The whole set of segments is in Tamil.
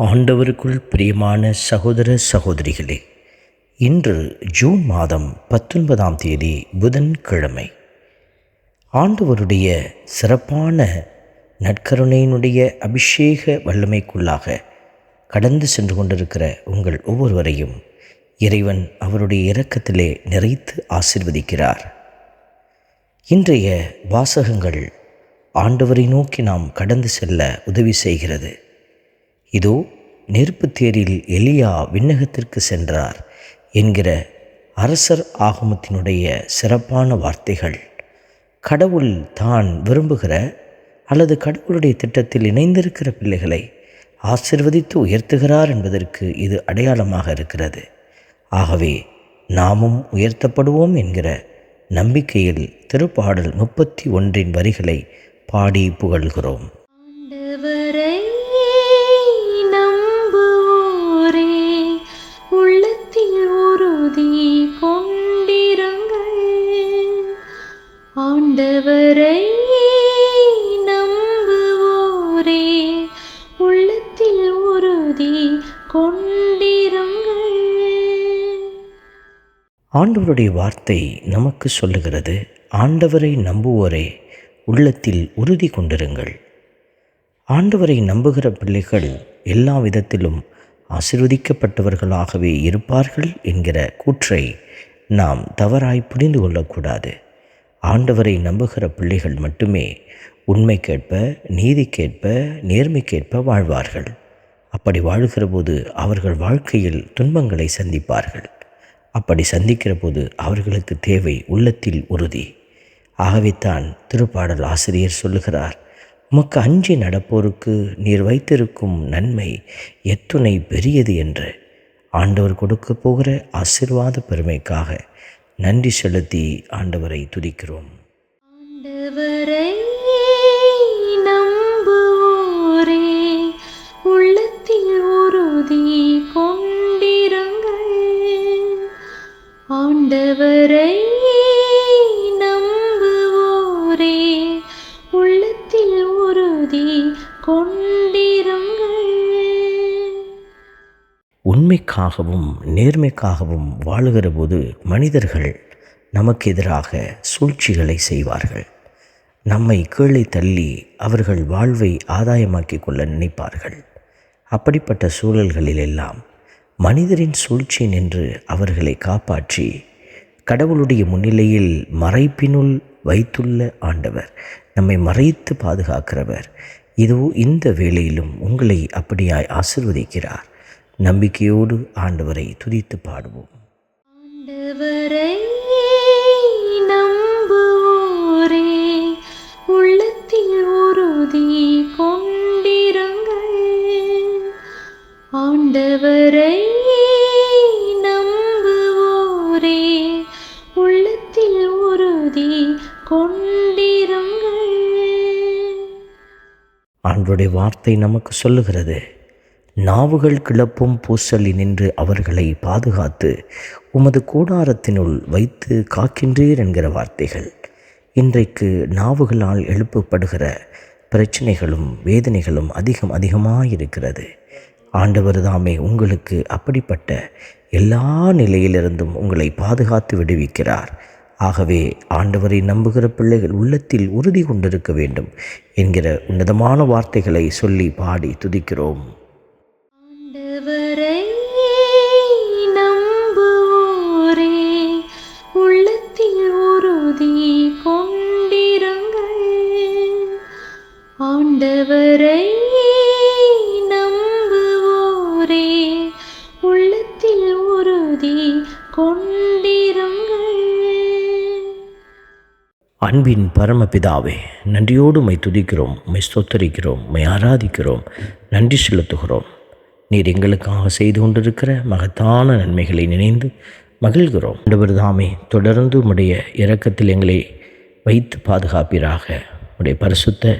ஆண்டவருக்குள் பிரியமான சகோதர சகோதரிகளே இன்று ஜூன் மாதம் பத்தொன்பதாம் தேதி புதன்கிழமை. ஆண்டவருடைய சிறப்பான நற்கருணையினுடைய அபிஷேக வல்லமைக்குள்ளாக கடந்து சென்று கொண்டிருக்கிற உங்கள் ஒவ்வொருவரையும் இறைவன் அவருடைய இரக்கத்திலே நிறைத்து ஆசிர்வதிக்கிறார். இன்றைய வாசகங்கள் ஆண்டவரை நோக்கி நாம் கடந்து செல்ல உதவி செய்கிறது. இதோ நெருப்பு தேரில் எலியா விண்ணகத்திற்கு சென்றார் என்கிற அரசர் ஆகமத்தினுடைய சிறப்பான வார்த்தைகள். கடவுள் தான் விரும்புகிற அல்லது கடவுளுடைய திட்டத்தில் இணைந்திருக்கிற பிள்ளைகளை ஆசிர்வதித்து உயர்த்துகிறார் என்பதற்கு இது அடையாளமாக இருக்கிறது. ஆகவே நாமும் உயர்த்தப்படுவோம் என்கிற நம்பிக்கையில் திருப்பாடல் முப்பத்தி ஒன்றின் வரிகளை பாடி புகழ்கிறோம். ஆண்டவருடைய வார்த்தை நமக்கு சொல்லுகிறது ஆண்டவரை நம்புவோரே உள்ளத்தில் உறுதி கொண்டிருங்கள். ஆண்டவரை நம்புகிற பிள்ளைகள் எல்லா விதத்திலும் ஆசிர்வதிக்கப்பட்டவர்களாகவே இருப்பார்கள் என்கிற கூற்றை நாம் தவறாய் புரிந்து கொள்ளக்கூடாது. ஆண்டவரை நம்புகிற பிள்ளைகள் மட்டுமே உண்மைக்கேற்ப நீதிக்கேற்ப நேர்மைக்கேற்ப வாழ்வார்கள். அப்படி வாழ்கிற போது அவர்கள் வாழ்க்கையில் துன்பங்களை சந்திப்பார்கள். அப்படி சந்திக்கிற போது அவர்களுக்கு தேவை உள்ளத்தில் உறுதி. ஆகவே தான் திருப்பாடல் ஆசிரியர் சொல்லுகிறார் உமக்கு அஞ்சி நடப்போருக்கு நீர் வைத்திருக்கும் நன்மை எத்துணை பெரியது என்று. ஆண்டவர் கொடுக்க போகிற ஆசிர்வாத பெருமைக்காக நன்றி செலுத்தி ஆண்டவரை துதிக்கிறோம். ஆண்டவரை உண்மைக்காகவும் நேர்மைக்காகவும் வாழுகிற போது மனிதர்கள் நமக்கு எதிராக சூழ்ச்சிகளை செய்வார்கள். நம்மை கீழே தள்ளி அவர்கள் வாழ்வை ஆதாயமாக்கி கொள்ள நினைப்பார்கள். அப்படிப்பட்ட சூழல்களில் எல்லாம் மனிதரின் சூழ்ச்சி நின்று அவர்களை காப்பாற்றி கடவுளுடைய முன்னிலையில் மறைப்பினுள் வைத்துள்ள ஆண்டவர் நம்மை மறைத்து பாதுகாக்கிறவர். இதோ இந்த வேளையிலும் உங்களை அப்படியாய் ஆசிர்வதிக்கிறார். நம்பிக்கையோடு ஆண்டவரை துதித்து பாடுவோம். ஆண்டவரை நம்புவோரே உள்ளத்தில் உறுதி கொண்டிருங்கள். ஆண்டவரை நம்புவோரே உள்ளத்தில் உறுதி கொண்டிருங்கள். ஆண்டவருடைய வார்த்தை நமக்கு சொல்லுகிறது. நாவுகள் கிளப்பும் பூசலி நின்று அவர்களை பாதுகாத்து உமது கூடாரத்தினுள் வைத்து காக்கின்றீர் என்கிற வார்த்தைகள். இன்றைக்கு நாவுகளால் எழுப்பப்படுகிற பிரச்சனைகளும் வேதனைகளும் அதிகம் அதிகமாக இருக்கிறது ஆண்டவர் தாமே உங்களுக்கு அப்படிப்பட்ட எல்லா நிலையிலிருந்தும் உங்களை பாதுகாத்து விடுவிக்கிறார். ஆகவே ஆண்டவரை நம்புகிற பிள்ளைகள் உள்ளத்தில் உறுதி கொண்டிருக்க வேண்டும் என்கிற உன்னதமான வார்த்தைகளை சொல்லி பாடி துதிக்கிறோம். ஒருவரை நம்புவோரே உள்ளத்தில் உறுதி கொண்டிருங்கள். ஆண்டவரை நம்புவோரே உள்ளத்தில் உறுதி கொண்டிருங்கள். அன்பின் பரமபிதாவே நன்றியோடு மை துதிக்கிறோம் மை ஸ்தோத்தரிக்கிறோம் மை ஆராதிக்கிறோம் நன்றி செலுத்துகிறோம். நீர் எங்களுக்காக செய்து கொண்டிருக்கிற மகத்தான நன்மைகளை நினைந்து மகிழ்கிறோம். ஆண்டவர் தாமே தொடர்ந்து உடைய இரக்கத்தில் எங்களை வைத்து பாதுகாப்பீராக. உடைய பரிசுத்த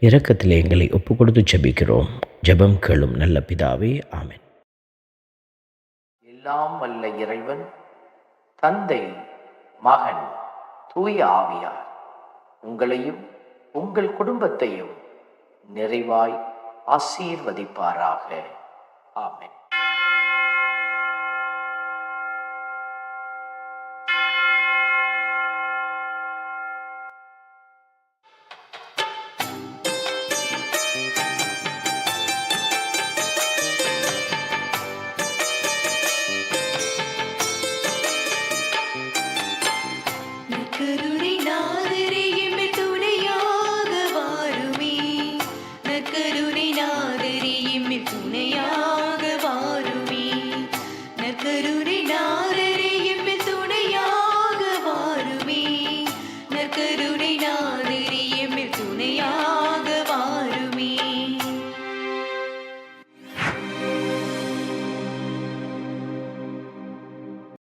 இரக்கத்தில் எங்களை ஒப்பு கொடுத்து ஜெபிக்கிறோம். ஜபம் கேளும் நல்ல பிதாவே ஆமன். எல்லாம் வல்ல இறைவன் தந்தை மகன் தூய ஆவியார் உங்களையும் உங்கள் குடும்பத்தையும் நிறைவாய் ஆசீர்வதிப்பாராக. ஆமென்